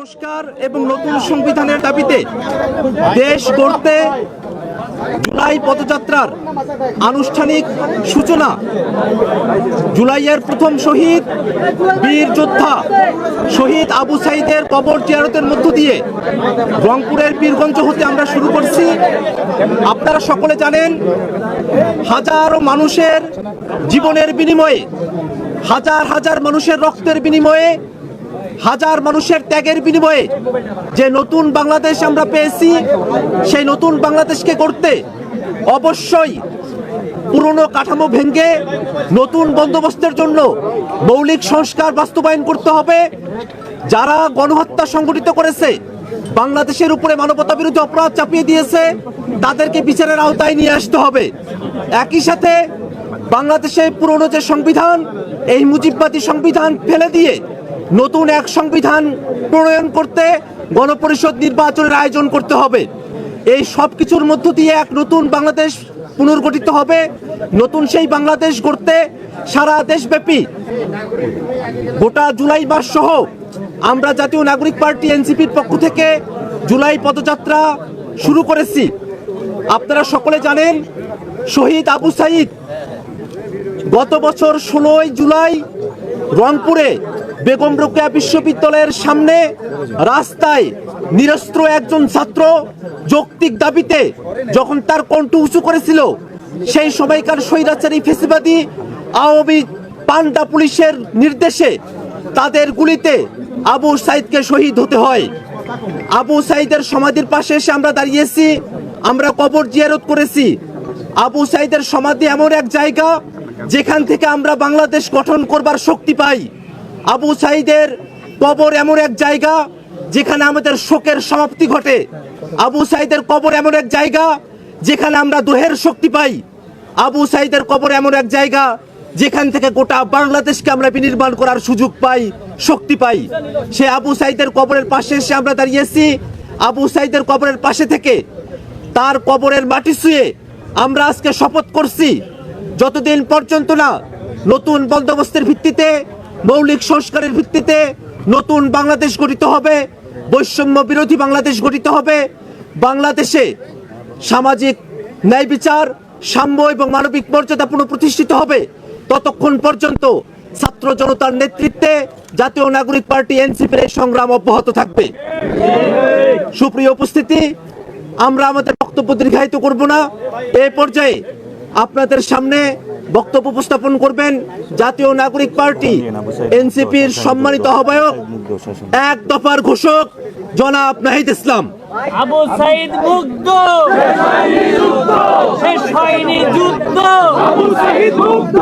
সংস্কার এবং নতুন সংবিধানের দাবিতে দেশ গড়তে জুলাই পদযাত্রার আনুষ্ঠানিক সূচনা। জুলাইয়ের প্রথম শহীদ বীর যোদ্ধা শহীদ আবু সাইদের কবর জিয়ারতের মধ্য দিয়ে রংপুরের বীরগঞ্জ হতে আমরা শুরু করছি। আপনারা সকলে জানেন, হাজারো মানুষের জীবনের বিনিময়ে, হাজার হাজার মানুষের রক্তের বিনিময়ে হাজার মানুষের ত্যাগের বিনিময়ে যে নতুন বাংলাদেশ আমরা পেয়েছি, সেই নতুন বাংলাদেশকে করতে অবশ্যই পুরনো কাঠামো ভেঙে নতুন বন্দোবস্তের জন্য মৌলিক সংস্কার বাস্তবায়ন করতে হবে। যারা গণহত্যা সংগঠিত করেছে, বাংলাদেশের উপরে মানবতা বিরুদ্ধে অপরাধ চাপিয়ে দিয়েছে, তাদেরকে বিচারের আওতায় নিয়ে আসতে হবে। একই সাথে বাংলাদেশের পুরনো যে সংবিধান, এই মুজিববাদী সংবিধান ফেলে দিয়ে নতুন এক সংবিধান প্রণয়ন করতে গণপরিষদ নির্বাচনের আয়োজন করতে হবে। এই সব কিছুর মধ্য দিয়ে এক নতুন বাংলাদেশ পুনর্গঠিত হবে। নতুন সেই বাংলাদেশ গড়তে সারা দেশব্যাপী গোটা জুলাই মাস সহ আমরা জাতীয় নাগরিক পার্টি এনসিপির পক্ষ থেকে জুলাই পদযাত্রা শুরু করেছি। আপনারা সকলে জানেন, শহীদ আবু সাইদ গত বছর ষোলোই জুলাই রংপুরে বেগম রোকেয়া বিশ্ববিদ্যালয়ের সামনে রাস্তায় নিরস্ত্র একজন ছাত্র যৌক্তিক দাবিতে যখন তার কণ্ঠ উঁচু করেছিল, সেই সময়কার স্বৈরাচারী ফেসিবাদী আওয়ামী পান্ডা পুলিশের নির্দেশে তাদের গুলিতে আবু সাইদকে শহীদ হতে হয়। আবু সাইদের সমাধির পাশে এসে আমরা দাঁড়িয়েছি, আমরা কবর জিয়ারত করেছি। আবু সাইদের সমাধি এমন এক জায়গা যেখান থেকে আমরা বাংলাদেশ গঠন করবার শক্তি পাই, আবু সাইদের কবর এমন এক জায়গা যেখানে আমাদের শোকের সমাপ্তি ঘটে। আবু সাইদের কবর এমন এক জায়গা যেখানে আমরা দোহের শক্তি পাই। আবু সাইদের কবর এমন এক জায়গা যেখান থেকে গোটা বাংলাদেশকে আমরা বিনির্মাণ করার সুযোগ পাই, শক্তি পাই। সে আবু সাইদের কবরের পাশে এসে আমরা দাঁড়িয়েছি। আবু সাইদের কবরের পাশে থেকে তার কবরের মাটি শুয়ে আমরা আজকে শপথ করছি। যতদিন পর্যন্ত না নতুন বন্দোবস্তের ভিত্তিতে, মৌলিক সংস্কারের ভিত্তিতে নতুন বাংলাদেশ গঠিত হবে, বৈষম্য বিরোধী বাংলাদেশ গঠিত হবে, বাংলাদেশে সামাজিক ন্যায় বিচার, সাম্য এবং মানবিক মর্যাদা পুনঃপ্রতিষ্ঠিত হবে। ততক্ষণ পর্যন্ত ছাত্র জনতার নেতৃত্বে জাতীয় নাগরিক পার্টি এনসিপির এই সংগ্রাম অব্যাহত থাকবে। সুপ্রিয় উপস্থিতি, আমরা আমাদের বক্তব্য দীর্ঘায়িত করব না। এ পর্যায়ে আপনাদের সামনে বক্তব্য উপস্থাপন করবেন জাতীয় নাগরিক পার্টি এনসিপির সম্মানিত আহ্বায়ক এক দফার ঘোষক জনাব নাহিদ ইসলাম। আবু সাইদ মুগ্ধ। যুদ্ধ।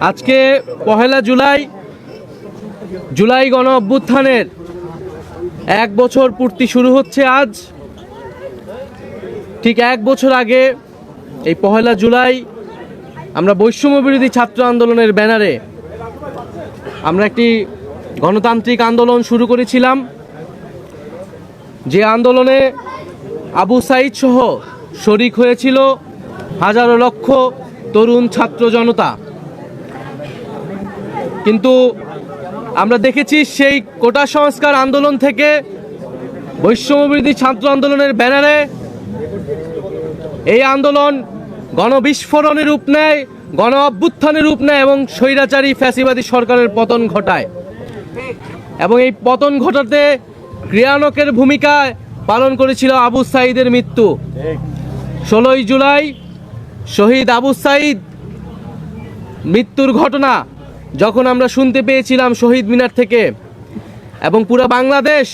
আজকে পহেলা জুলাই জুলাই গণ অভ্যুত্থানের এক বছর পূর্তি শুরু হচ্ছে আজ। ঠিক এক বছর আগে এই পহেলা জুলাই আমরা বৈষম্য বিরোধী ছাত্র আন্দোলনের ব্যানারে আমরা একটি গণতান্ত্রিক আন্দোলন শুরু করেছিলাম। যে আন্দোলনে আবু সাইদ সহ শরিক হয়েছিল হাজারো লক্ষ তরুণ ছাত্র জনতা। কিন্তু আমরা দেখেছি সেই কোটা সংস্কার আন্দোলন থেকে বৈষম্যবিরোধী ছাত্র আন্দোলনের ব্যানারে এই আন্দোলন গণবিস্ফোরণের রূপ নেয় গণ অভ্যুত্থানের রূপ নেয় এবং স্বৈরাচারী ফ্যাসিবাদী সরকারের পতন ঘটায়। এবং এই পতন ঘটাতে ক্রিয়ানকের ভূমিকা পালন করেছিল আবু সাইদের মৃত্যু। ষোলোই জুলাই শহীদ আবু সাইদ মৃত্যুর ঘটনা যখন আমরা শুনতে পেয়েছিলাম শহীদ মিনার থেকে এবং পুরো বাংলাদেশ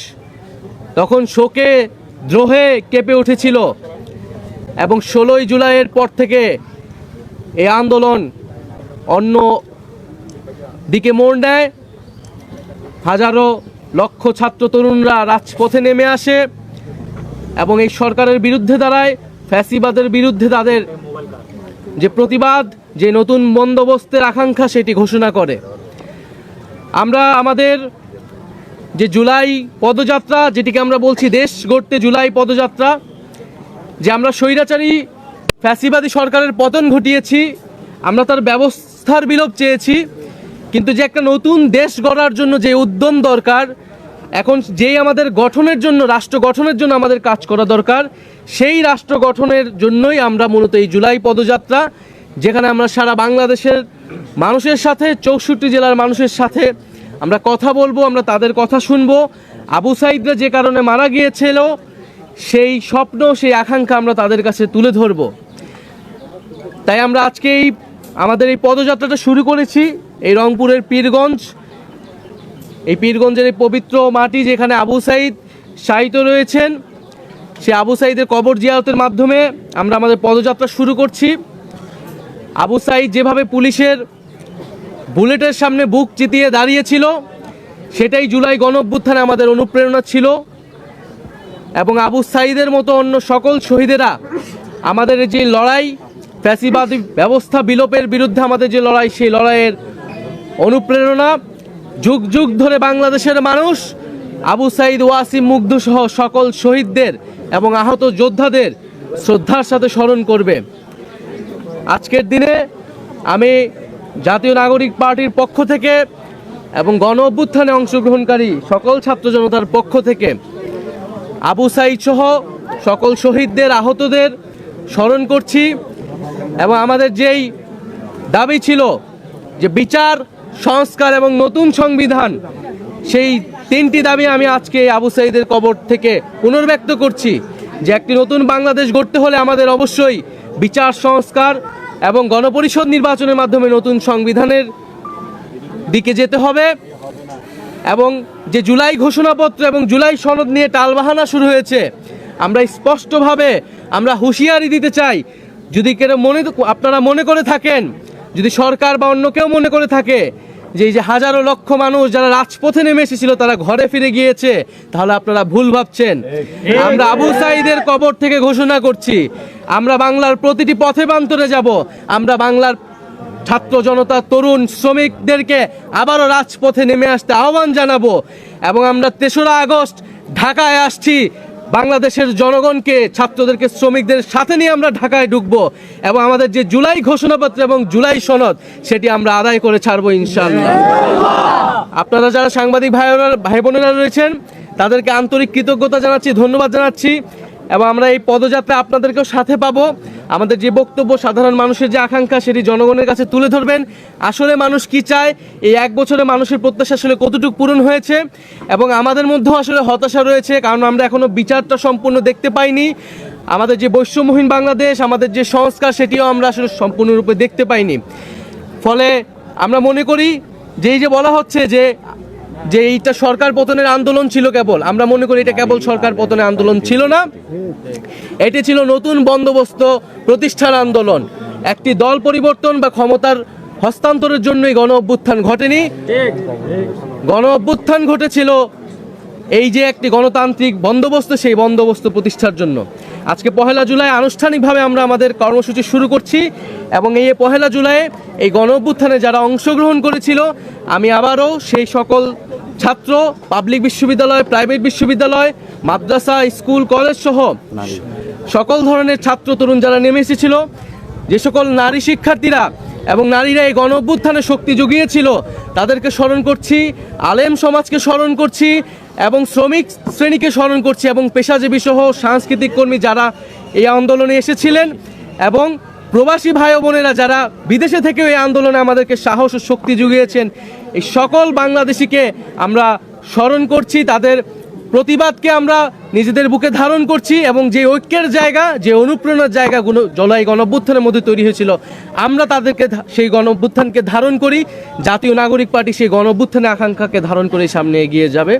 তখন শোকে, দ্রোহে কেঁপে উঠেছিল। এবং ষোলোই জুলাইয়ের পর থেকে এই আন্দোলন অন্য দিকে মোড় নেয়। হাজারো লক্ষ ছাত্র তরুণরা রাজপথে নেমে আসে এবং এই সরকারের বিরুদ্ধে দাঁড়ায়, ফ্যাসিবাদের বিরুদ্ধে তাদের যে প্রতিবাদ, যে নতুন বন্দোবস্তের আকাঙ্ক্ষা সেটি ঘোষণা করে। আমরা আমাদের যে জুলাই পদযাত্রা, যেটিকে আমরা বলছি দেশ গড়তে জুলাই পদযাত্রা যে আমরা স্বৈরাচারী ফ্যাসিবাদী সরকারের পতন ঘটিয়েছি, আমরা তার ব্যবস্থার বিলোপ চেয়েছি, কিন্তু যে একটা নতুন দেশ গড়ার জন্য যে উদ্যম দরকার, এখন যেই আমাদের গঠনের জন্য, রাষ্ট্র গঠনের জন্য আমাদের কাজ করা দরকার, সেই রাষ্ট্র গঠনের জন্যই আমরা মূলত এই জুলাই পদযাত্রা, যেখানে আমরা সারা বাংলাদেশের মানুষের সাথে, চৌষট্টি জেলার মানুষের সাথে আমরা কথা বলব, আমরা তাদের কথা শুনব। আবু সাইদরা যে কারণে মারা গিয়েছিল সেই স্বপ্ন, সেই আকাঙ্ক্ষা আমরা তাদের কাছে তুলে ধরবো। তাই আমরা আজকে এই আমাদের এই পদযাত্রাটা শুরু করেছি, এই রংপুরের পীরগঞ্জ। এই পীরগঞ্জের এই পবিত্র মাটি যেখানে আবু সাইদ শায়িত রয়েছেন, সে আবু সাইদের কবর জিয়ারতের মাধ্যমে আমরা আমাদের পদযাত্রা শুরু করছি। আবু সাইদ যেভাবে পুলিশের বুলেটের সামনে বুক চিতিয়ে দাঁড়িয়েছিল, সেটাই জুলাই গণ আমাদের অনুপ্রেরণা ছিল। এবং আবু সাইদের মতো অন্য সকল শহীদেরা আমাদের যে লড়াই, ফ্যাসিবাদী ব্যবস্থা বিলোপের বিরুদ্ধে আমাদের যে লড়াই, সেই লড়াইয়ের অনুপ্রেরণা, যুগ যুগ ধরে বাংলাদেশের মানুষ, আবু সাইদ, ওয়াসিম, মুগ্ধ সহ সকল শহীদদের এবং আহত যোদ্ধাদের শ্রদ্ধার সাথে স্মরণ করবে। আজকের দিনে আমি জাতীয় নাগরিক পার্টির পক্ষ থেকে এবং গণ অভ্যুত্থানে অংশগ্রহণকারী সকল ছাত্র জনতার পক্ষ থেকে আবু সাইদ সহ সকল শহীদদের, আহতদের স্মরণ করছি এবং আমাদের যেই দাবি ছিল যে বিচার, সংস্কার এবং নতুন সংবিধান, সেই তিনটি দাবি আমি আজকে আবু সাইদের কবর থেকে পুনর্ব্যক্ত করছি যে একটি নতুন বাংলাদেশ গড়তে হলে আমাদের অবশ্যই বিচার, সংস্কার এবং গণপরিষদ নির্বাচনের মাধ্যমে নতুন সংবিধানের দিকে যেতে হবে। এবং যে জুলাই ঘোষণাপত্র এবং জুলাই সনদ নিয়ে টালবাহানা শুরু হয়েছে, আমরা স্পষ্টভাবে আমরা হুঁশিয়ারি দিতে চাই, যদি কেউ মনে, আপনারা মনে করে থাকেন, যদি সরকার বা অন্য কেউ মনে করে থাকে যে এই যে হাজারো লক্ষ মানুষ যারা রাজপথে নেমে এসেছিল, তারা ঘরে ফিরে গিয়েছে, তাহলে আপনারা ভুল ভাবছেন। আমরা আবু সাইদের কবর থেকে ঘোষণা করছি, আমরা বাংলার প্রতিটি পথে প্রান্তরে যাব, আমরা বাংলার ছাত্র জনতা, তরুণ শ্রমিকদেরকে আবারও রাজপথে নেমে আসতে আহ্বান জানাব। এবং আমরা তেসরা আগস্ট ঢাকায় আসছি। বাংলাদেশের জনগণকে, ছাত্রদেরকে, শ্রমিকদের সাথে নিয়ে আমরা ঢাকায় ঢুকবো। এবং আমাদের যে জুলাই ঘোষণাপত্র এবং জুলাই সনদ, সেটি আমরা আদায় করে ছাড়বো ইনশাল্লাহ আপনারা যারা সাংবাদিক ভাইরা ভাই বোনেরা রয়েছেন, তাদেরকে আন্তরিক কৃতজ্ঞতা জানাচ্ছি, ধন্যবাদ জানাচ্ছি। এবং আমরা এই পদযাত্রা আপনাদেরকেও সাথে পাবো। আমাদের যে বক্তব্য, সাধারণ মানুষের যে আকাঙ্ক্ষা সেটি জনগণের কাছে তুলে ধরবেন। আসলে মানুষ কি চায়? এই এক বছরে মানুষের প্রত্যাশা আসলে কতটুকু পূরণ হয়েছে? এবং আমাদের মধ্যেও আসলে হতাশা রয়েছে, কারণ আমরা এখনও বিচারটা সম্পূর্ণ দেখতে পাইনি। আমাদের যে বৈশ্যমহীন বাংলাদেশ, আমাদের যে সংস্কার, সেটিও আমরা আসলে সম্পূর্ণরূপে দেখতে পাইনি। ফলে আমরা মনে করি যে এই যে বলা হচ্ছে যে যে এইটা সরকার পতনের আন্দোলন ছিল কেবল, আমরা মনে করি এটা কেবল সরকার পতনের আন্দোলন ছিল না। এটি ছিল নতুন বন্দোবস্ত প্রতিষ্ঠান আন্দোলন। একটি দল পরিবর্তন বা ক্ষমতার হস্তান্তরের জন্যই গণ অভ্যুত্থান ঘটেনি। গণ অভ্যুত্থান ঘটেছিল এই যে একটি গণতান্ত্রিক বন্দোবস্ত, সেই বন্দোবস্ত প্রতিষ্ঠার জন্য। আজকে পহেলা জুলাই আনুষ্ঠানিকভাবে আমরা আমাদের কর্মসূচি শুরু করছি এবং এই পহেলা জুলাইয়ে এই গণ অভ্যুত্থানে যারা অংশগ্রহণ করেছিল আমি আবারও সেই সকল ছাত্র পাবলিক বিশ্ববিদ্যালয় প্রাইভেট বিশ্ববিদ্যালয় মাদ্রাসা স্কুল কলেজ সহ সকল ধরনের ছাত্র তরুণ যারা নেমে এসেছিল যে সকল নারী শিক্ষার্থীরা এবং নারীরা এই গণ অভ্যুত্থানে শক্তি জুগিয়েছিল। তাদেরকে স্মরণ করছি, আলেম সমাজকে স্মরণ করছি এবং শ্রমিক শ্রেণীকে স্মরণ করছি এবং পেশাজীবী সহ সাংস্কৃতিক কর্মী যারা এই আন্দোলনে এসেছিলেন এবং প্রবাসী ভাই বোনেরা যারা বিদেশে থেকেও এই আন্দোলনে আমাদেরকে সাহস ও শক্তি জুগিয়েছেন, এই সকল বাংলাদেশিকে আমরা স্মরণ করছি, তাদের প্রতিবাদকে আমরা নিজেদের বুকে ধারণ করছি এবং যে ঐক্যের জায়গা, যে অনুপ্রেরণার জায়গাগুলো জলাই গণঅভ্যুত্থানের মধ্যে তৈরি হয়েছিল, আমরা তাদেরকে সেই গণঅভ্যুত্থানকে ধারণ করি। জাতীয় নাগরিক পার্টি সেই গণঅভ্যুত্থানের আকাঙ্ক্ষাকে ধারণ করে সামনে এগিয়ে যাবে।